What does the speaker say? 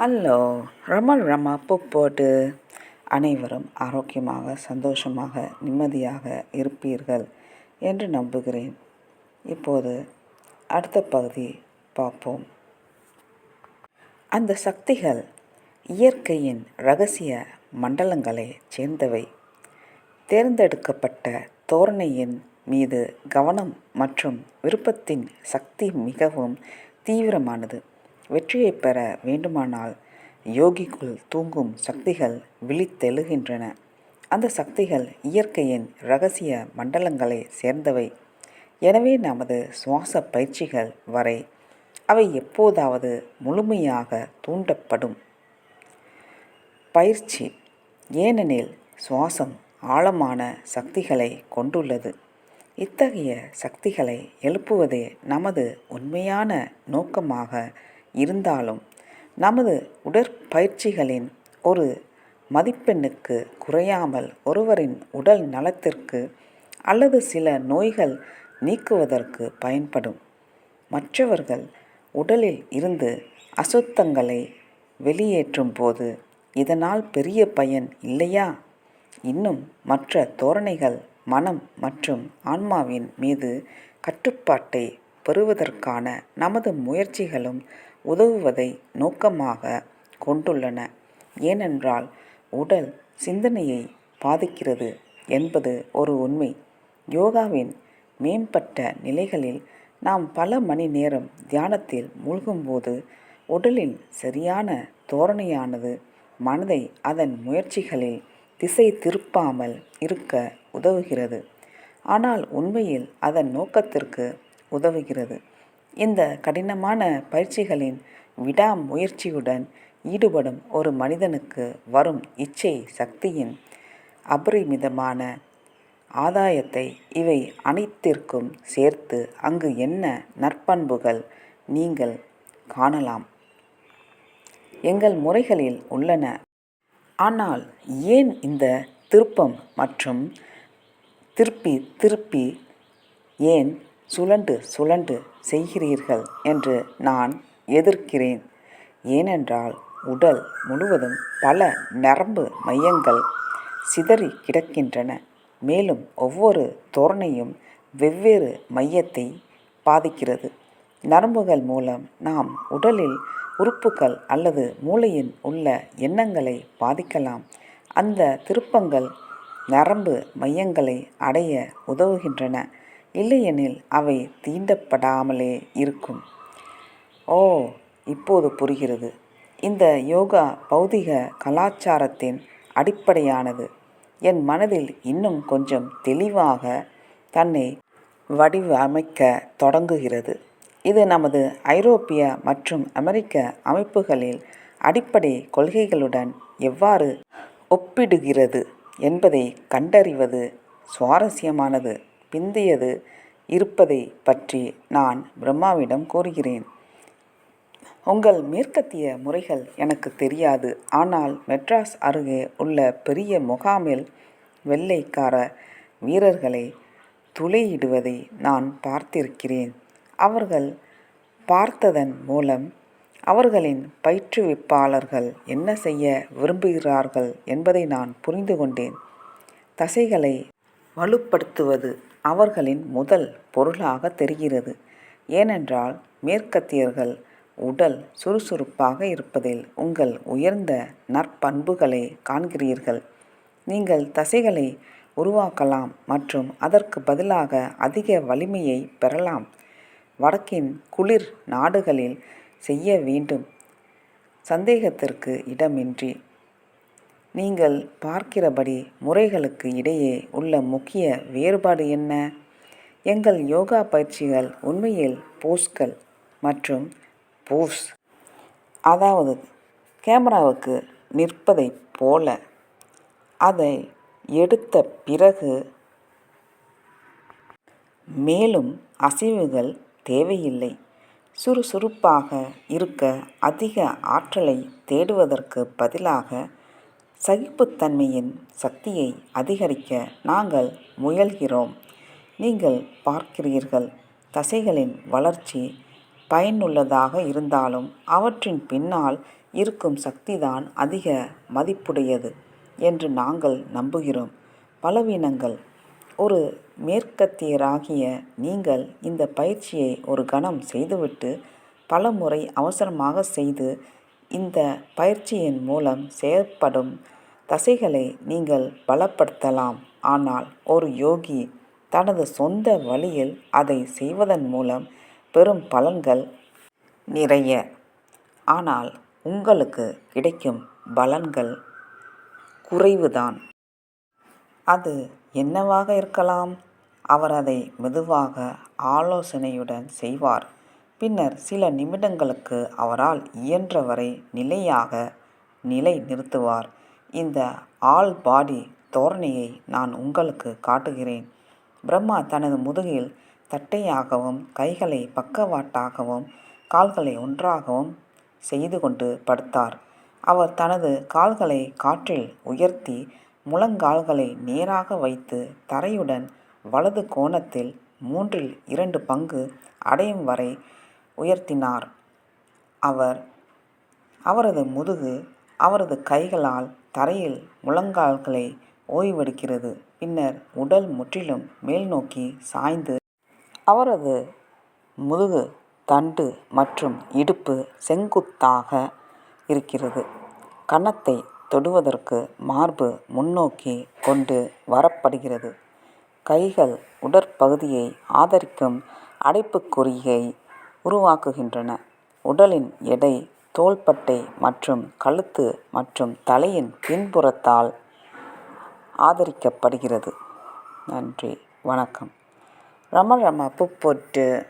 Hello ரமல் Rama போட்டு அனைவரும் ஆரோக்கியமாக சந்தோஷமாக நிம்மதியாக இருப்பீர்கள் என்று நம்புகிறேன். இப்போது அடுத்த பகுதி பார்ப்போம். அந்த சக்திகள் இயற்கையின் ரகசிய மண்டலங்களைச் சேர்ந்தவை. தேர்ந்தெடுக்கப்பட்ட தோரணையின் மீது கவனம் மற்றும் விருப்பத்தின் சக்தி மிகவும் தீவிரமானது. வெற்றியை பெற வேண்டுமானால் யோகிக்குள் தூங்கும் சக்திகள் விழித்தெழுகின்றன. அந்த சக்திகள் இயற்கையின் ரகசிய மண்டலங்களை சேர்ந்தவை. எனவே நமது சுவாச பயிற்சிகள் வரை அவை எப்போதாவது முழுமையாக தூண்டப்படும். பயிற்சி ஏனெனில் சுவாசம் ஆழமான சக்திகளை கொண்டுள்ளது. இத்தகைய சக்திகளை எழுப்புவதே நமது உண்மையான நோக்கமாக இருந்தாலும் நமது உடற்பயிற்சிகளின் ஒரு மதிப்பெண்ணுக்கு குறையாமல் ஒருவரின் உடல் நலத்திற்கு அல்லது சில நோய்கள் நீக்குவதற்கு பயன்படும். மற்றவர்கள் உடலில் இருந்து அசுத்தங்களை வெளியேற்றும் போது இதனால் பெரிய பயன் இல்லையா? இன்னும் மற்ற தோரணைகள் மனம் மற்றும் ஆன்மாவின் மீது கட்டுப்பாட்டை பெறுவதற்கான நமது முயற்சிகளும் உதவுவதை நோக்கமாக கொண்டுள்ளன. ஏனென்றால் உடல் சிந்தனையை பாதிக்கிறது என்பது ஒரு உண்மை. யோகாவின் மேம்பட்ட நிலைகளில் நாம் பல மணி நேரம் தியானத்தில் மூழ்கும்போது உடலின் சரியான தோரணையானது மனதை அதன் முயற்சிகளில் திசை திருப்பாமல் இருக்க உதவுகிறது. ஆனால் உண்மையில் அதன் நோக்கத்திற்கு உதவுகிறது. இந்த கடினமான பயிற்சிகளின் விடாமுயற்சியுடன் ஈடுபடும் ஒரு மனிதனுக்கு வரும் இச்சை சக்தியின் அபரிமிதமான ஆதாயத்தை இவை அனைத்திற்கும் சேர்த்து அங்கு என்ன நற்பண்புகள் நீங்கள் காணலாம். எங்கள் முறைகளில் உள்ளன. ஆனால் ஏன் இந்த திருப்பம் மற்றும் திருப்பி திருப்பி ஏன் சுழண்டு சுழண்டு செய்கிறீர்கள் என்று நான் எதிர்க்கிறேன். ஏனென்றால் உடல் முழுவதும் பல நரம்பு மையங்கள் சிதறி கிடக்கின்றன. மேலும் ஒவ்வொரு தோரணையும் வெவ்வேறு மையத்தை பாதிக்கிறது. நரம்புகள் மூலம் நாம் உடலில் உறுப்புகள் அல்லது மூளையின் உள்ள எண்ணங்களை பாதிக்கலாம். அந்த திருப்பங்கள் நரம்பு மையங்களை அடைய உதவுகின்றன. இல்லையெனில் அவை தீண்டப்படாமலே இருக்கும். ஓ இப்போது புரிகிறது. இந்த யோகா பௌதிக கலாச்சாரத்தின் அடிப்படையானது. என் மனதில் இன்னும் கொஞ்சம் தெளிவாக தன்னை வடிவமைக்க தொடங்குகிறது. இது நமது ஐரோப்பிய மற்றும் அமெரிக்க அமைப்புகளில் அடிப்படை கொள்கைகளுடன் எவ்வாறு ஒப்பிடுகிறது என்பதை கண்டறிவது சுவாரஸ்யமானது. பிந்தியது இருப்பதை பற்றி நான் பிரம்மாவிடம் கூறுகிறேன். உங்கள் மேற்கத்திய முறைகள் எனக்கு தெரியாது. ஆனால் மெட்ராஸ் அருகே உள்ள பெரிய முகாமில் வெள்ளைக்கார வீரர்களை துளையிடுவதை நான் பார்த்திருக்கிறேன். அவர்கள் பார்த்ததன் மூலம் அவர்களின் பயிற்றுவிப்பாளர்கள் என்ன செய்ய விரும்புகிறார்கள் என்பதை நான் புரிந்து கொண்டேன் தசைகளை வலுப்படுத்துவது அவர்களின் முதல் பொருளாக தெரிகிறது. ஏனென்றால் மேற்கத்தியர்கள் உடல் சுறுசுறுப்பாக இருப்பதில் உங்கள் உயர்ந்த நற்பண்புகளை காண்கிறீர்கள். நீங்கள் தசைகளை உருவாக்கலாம் மற்றும் அதற்கு பதிலாக அதிக வலிமையை பெறலாம். வடக்கின் குளிர் நாடுகளில் செய்ய வேண்டும். சந்தேகத்திற்கு இடமின்றி நீங்கள் பார்க்கிறபடி முறைகளுக்கு இடையே உள்ள முக்கிய வேறுபாடு என்ன? எங்கள் யோகா பயிற்சிகள் உண்மையில் போஸ்கள் மற்றும் போஸ் அதாவது கேமராவுக்கு நிற்பதைப் போல. அதை எடுத்த பிறகு மேலும் அசைவுகள் தேவையில்லை. சுறுசுறுப்பாக இருக்க அதிக ஆற்றலை தேடுவதற்கு பதிலாக சகிப்புத்தன்மையின் சக்தியை அதிகரிக்க நாங்கள் முயல்கிறோம் நீங்கள் பார்க்கிறீர்கள் தசைகளின் வளர்ச்சி பயனுள்ளதாக இருந்தாலும் அவற்றின் பின்னால் இருக்கும் சக்திதான் அதிக மதிப்புடையது என்று நாங்கள் நம்புகிறோம். பலவீனங்கள் ஒரு மேற்கத்தியராகிய நீங்கள் இந்த பயிற்சியை ஒரு கணம் செய்துவிட்டு பலமுறை அவசரமாக செய்து இந்த பயிற்சியின் மூலம் செயற்படும் தசைகளை நீங்கள் பலப்படுத்தலாம். ஆனால் ஒரு யோகி தனது சொந்த வழியில் அதை செய்வதன் மூலம் பெறும் பலன்கள் நிறைய. ஆனால் உங்களுக்கு கிடைக்கும் பலன்கள் குறைவுதான். அது என்னவாக இருக்கலாம்? அவர் அதை மெதுவாக ஆலோசனையுடன் செய்வார். பின்னர் சில நிமிடங்களுக்கு அவரால் இயன்றவரை நிலையாக நிலை நிறுத்துவார். இந்த ஆல் பாடி தோரணையை நான் உங்களுக்கு காட்டுகிறேன். பிரம்மா தனது முதுகில் தட்டையாகவும் கைகளை பக்கவாட்டாகவும் கால்களை ஒன்றாகவும் செய்து கொண்டு படுத்தார். அவர் தனது கால்களை காற்றில் உயர்த்தி முழங்கால்களை நேராக வைத்து தரையுடன் வலது கோணத்தில் மூன்றில் இரண்டு பங்கு அடையும் வரை உயர்த்தினார். அவர் அவரது முதுகு அவரது கைகளால் தரையில் முழங்கால்களை ஓய்வெடுக்கிறது. பின்னர் உடல் முற்றிலும் மேல்நோக்கி சாய்ந்து அவரது முதுகு தண்டு மற்றும் இடுப்பு செங்குத்தாக இருக்கிறது. கன்னத்தை தொடுவதற்கு மார்பு முன்னோக்கி கொண்டு வரப்படுகிறது. கைகள் உடற்பகுதியை ஆதரிக்கும் அடைப்புக்குறியை உருவாக்குகின்றன. உடலின் எடை தோள்பட்டை மற்றும் கழுத்து மற்றும் தலையின் பின்புறத்தால் ஆதரிக்கப்படுகிறது. நன்றி வணக்கம். ரம ரம புப்பொட்டு